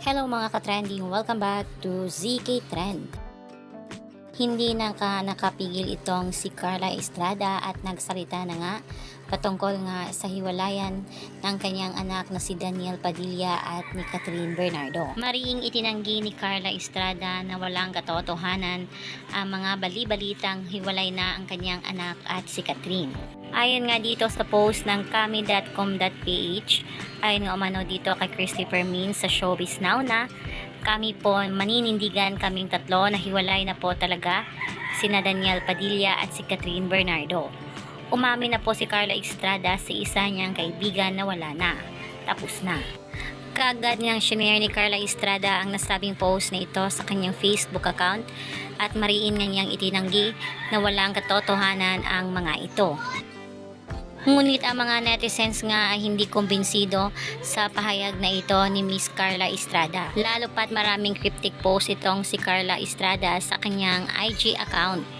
Hello mga ka-trending, welcome back to ZK Trend. Hindi na ka nakapigil itong si Carla Estrada at nagsalita na nga patungkol nga sa hiwalayan ng kanyang anak na si Daniel Padilla at ni Catherine Bernardo. Mariing itinanggi ni Carla Estrada na walang katotohanan ang mga bali-balitang hiwalay na ang kanyang anak at si Catherine. Ayon nga dito sa post ng kami.com.ph, ayon nga umano dito kay Christopher Min sa Showbiz Now na kami po maninindigan kaming tatlo na hiwalay na po talaga sina Daniel Padilla at si Catherine Bernardo. Umamin na po si Carla Estrada sa isa niyang kaibigan na wala na. Tapos na. Kaagad niyang shinare ni Carla Estrada ang nasabing post na ito sa kanyang Facebook account at mariin nga niyang itinanggi na walang katotohanan ang mga ito. Ngunit ang mga netizens nga hindi kumbinsido sa pahayag na ito ni Miss Carla Estrada. Lalo pat maraming cryptic post itong si Carla Estrada sa kanyang IG account.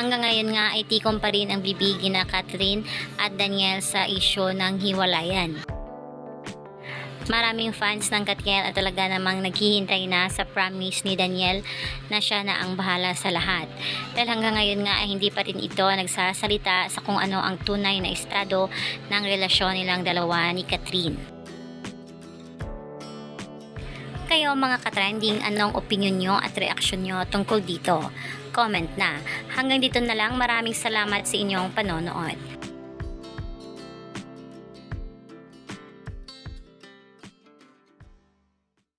Hanggang ngayon nga ay tikom pa rin ang bibigi na Catherine at Daniel sa isyo ng hiwalayan. Maraming fans ng Katniel at talaga namang naghihintay na sa promise ni Daniel na siya na ang bahala sa lahat. Dahil hanggang ngayon nga ay hindi pa rin ito nagsasalita sa kung ano ang tunay na estado ng relasyon nilang dalawa ni Catherine. Kayo mga katrending, anong opinion nyo at reaksyon nyo tungkol dito? Comment na. Hanggang dito na lang, maraming salamat sa inyong panonood.